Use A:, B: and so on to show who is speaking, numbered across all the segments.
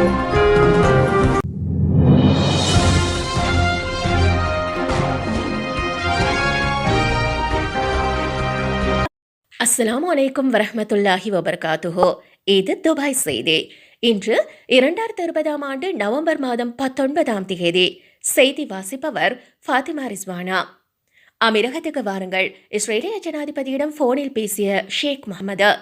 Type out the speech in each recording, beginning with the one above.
A: அஸ்லாம் வலைக்கும் வரமத்துல்லாஹி வபர்காத்துஹோ. இது துபாய் செய்தி. இன்று இரண்டாயிரத்தி இருபதாம் ஆண்டு நவம்பர் மாதம் பத்தொன்பதாம் தேதி செய்தி வாசிப்பவர் ஃபாத்திமா ரிஸ்வானா. அமீரகத்துக்கு வாருங்கள். இஸ்ரேலிய ஜனாதிபதியிடம் போனில் பேசிய ஷேக் முகமது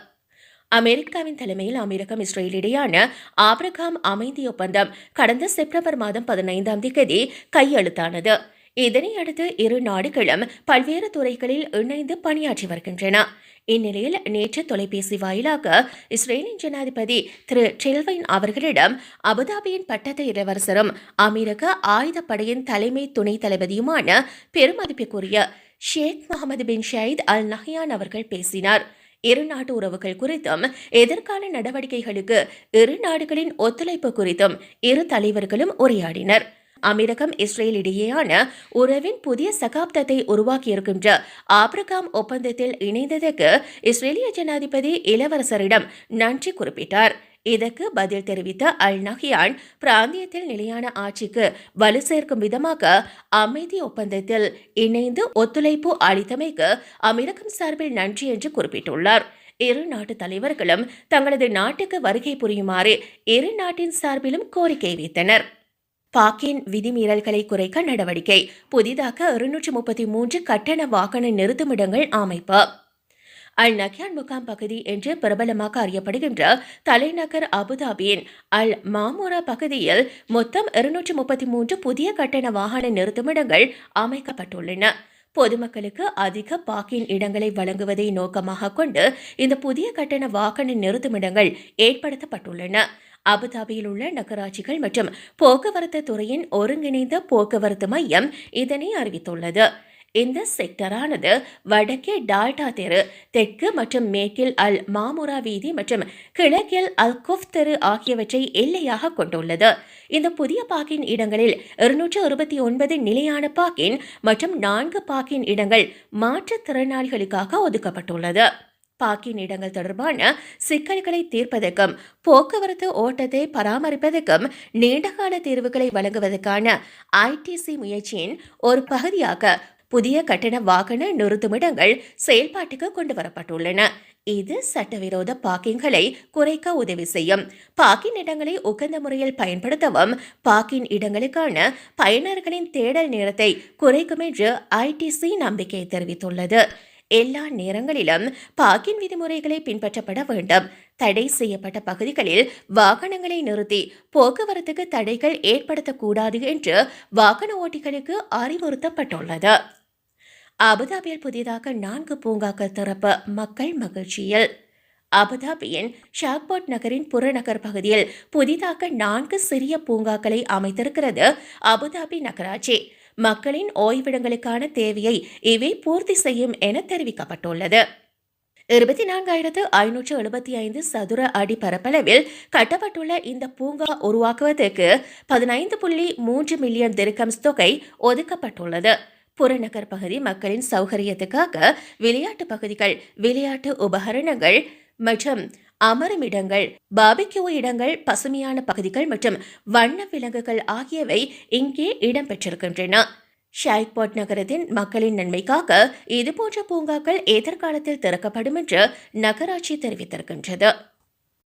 A: அமெரிக்காவின் தலைமையில் அமெரிக்கம் இஸ்ரேலிடையேயான ஆப்ரகாம் அமைதி ஒப்பந்தம் கடந்த செப்டம்பர் மாதம் பதினைந்தாம் தேதி கையெழுத்தானது. இதனை அடுத்து இரு நாடுகளும் பல்வேறு துறைகளில் இணைந்து பணியாற்றி வருகின்றன. இந்நிலையில் நேற்று தொலைபேசி வாயிலாக இஸ்ரேலின் ஜனாதிபதி திரு ட்ரில்வைன் அவர்களிடம் அபுதாபியின் பட்டத்து இளவரசரும் அமெரிக்க ஆயுதப்படையின் தலைமை துணை தளபதியுமான பெருமதிப்புக்குரிய Sheikh Mohammed bin Zayed Al Nahyan அவர்கள் பேசினார். இரு நாட்டு உறவுகள் குறித்தும் எதிர்கால நடவடிக்கைகளுக்கு இரு நாடுகளின் ஒத்துழைப்பு குறித்தும் இரு தலைவர்களும் உரையாடினர். அமெரிக்கம் இஸ்ரேல் இடையேயான உறவின் புதிய சகாப்தத்தை உருவாக்கியிருக்கின்ற ஆப்ரகாம் ஒப்பந்தத்தில் இணைந்ததற்கு இஸ்ரேலிய ஜனாதிபதி இளவரசரிடம் நன்றி குறிப்பிட்டார். இதற்கு பதில் தெரிவித்த அல் நஹியான் பிராந்தியத்தில் நிலையான ஆட்சிக்கு வலு சேர்க்கும் விதமாக அமைதி ஒப்பந்தத்தில் இணைந்து ஒத்துழைப்பு அளித்தமைக்கு அமெரிக்கம் சார்பில் நன்றி என்று குறிப்பிட்டுள்ளார். இரு நாட்டு தலைவர்களும் தங்களது நாட்டுக்கு வருகை புரியுமாறு இரு நாட்டின் சார்பிலும் கோரிக்கை வைத்தனர். பாக்கின் விதிமீறல்களை குறைக்க நடவடிக்கை புதிதாக இருநூற்றி முப்பத்தி மூன்று கட்டண வாகன நிறுத்துமிடங்கள் அமைப்பு. அல் நக்யான் முகாம் பகுதி என்று பிரபலமாக அறியப்படுகின்ற தலைநகர் அபுதாபியின் அல் மாமூரா பகுதியில் மொத்தம் இருநூற்றி முப்பத்தி மூன்று புதிய கட்டண வாகன நிறுத்துமிடங்கள் அமைக்கப்பட்டுள்ளன. பொதுமக்களுக்கு அதிக பாக்கின் இடங்களை வழங்குவதை நோக்கமாக கொண்டு இந்த புதிய கட்டண வாகன நிறுத்துமிடங்கள் ஏற்படுத்தப்பட்டுள்ளன. அபுதாபியில் உள்ள நகராட்சிகள் மற்றும் போக்குவரத்து துறையின் ஒருங்கிணைந்த போக்குவரத்து மையம் இதனை அறிவித்துள்ளது. இந்த செக்டரானது வடக்கே டால்டா தெரு தெற்கு மற்றும் மேற்கில் அல் மாமுரா வீதி மற்றும் கிழக்கில் அல் குஃப் தெரு ஆகியவற்றை எல்லையாக கொண்டுள்ளது. இந்த புதிய பாக்கின் இடங்களில் இருநூற்று அறுபத்தி ஒன்பது நிலையான பாக்கின் மற்றும் நான்கு பாக்கின் இடங்கள் மாற்றுத்திறனாளிகளுக்காக ஒதுக்கப்பட்டுள்ளது. பாக்கின் இடங்கள் தொடர்பான சிக்கல்களை தீர்ப்பதற்கும் போக்குவரத்து ஓட்டத்தை பராமரிப்பதற்கும் நீண்டகால தீர்வுகளை வழங்குவதற்கான ஐடிசி முயற்சியின் ஒரு பகுதியாக புதிய கட்டண வாகன நிறுத்துமிடங்கள் செயல்பாட்டுக்கு கொண்டு வரப்பட்டுள்ளன இது சட்டவிரோத பார்க்கிங்களை குறைக்க உதவி செய்யும். பார்க்கிங் இடங்களை உகந்த முறையில் பயன்படுத்தவும் பார்க்கிங் இடங்களுக்கான பயனர்களின் தேடல் நேரத்தை குறைக்கும் என்று ஐடிசி நம்பிக்கை தெரிவித்துள்ளது. எல்லா நேரங்களிலும் பார்க்கிங் விதிமுறைகளை பின்பற்றப்பட வேண்டும். தடை செய்யப்பட்ட பகுதிகளில் வாகனங்களை நிறுத்தி போக்குவரத்துக்கு தடைகள் ஏற்படுத்தக்கூடாது என்று வாகன ஓட்டிகளுக்கு அறிவுறுத்தப்பட்டுள்ளது. அபுதாபியில் புதிதாக நான்கு பூங்காக்கள் திறப்பு மக்கள் மகிழ்ச்சியில். அபுதாபியின் ஷாக்பாட் நகரின் புறநகர் பகுதியில் புதிதாக நான்கு சிறிய பூங்காக்களை அமைத்திருக்கிறது அபுதாபி நகராட்சி. மக்களின் ஓய்விடங்களுக்கான தேவையை இவை பூர்த்தி செய்யும் என தெரிவிக்கப்பட்டுள்ளது. இருபத்தி நான்காயிரத்து ஐநூற்று எழுபத்தி ஐந்து சதுர அடி பரப்பளவில் கட்டப்பட்டுள்ள இந்த பூங்கா உருவாக்குவதற்கு பதினைந்து புள்ளி மூன்று மில்லியன் திருக்கம்ஸ் தொகை ஒதுக்கப்பட்டுள்ளது. புறநகர் பகுதி மக்களின் சௌகரியத்துக்காக விளையாட்டு பகுதிகள் விளையாட்டு உபகரணங்கள் மற்றும் அமரும் இடங்கள் பாபிக்யூ இடங்கள் பசுமையான பகுதிகள் மற்றும் வண்ண விலங்குகள் ஆகியவை இங்கே இடம்பெற்றிருக்கின்றன. ஷாய்பாட் நகரத்தின் மக்களின் நன்மைக்காக இதுபோன்ற பூங்காக்கள் எதிர்காலத்தில் திறக்கப்படும் என்று நகராட்சி தெரிவித்திருக்கின்றது.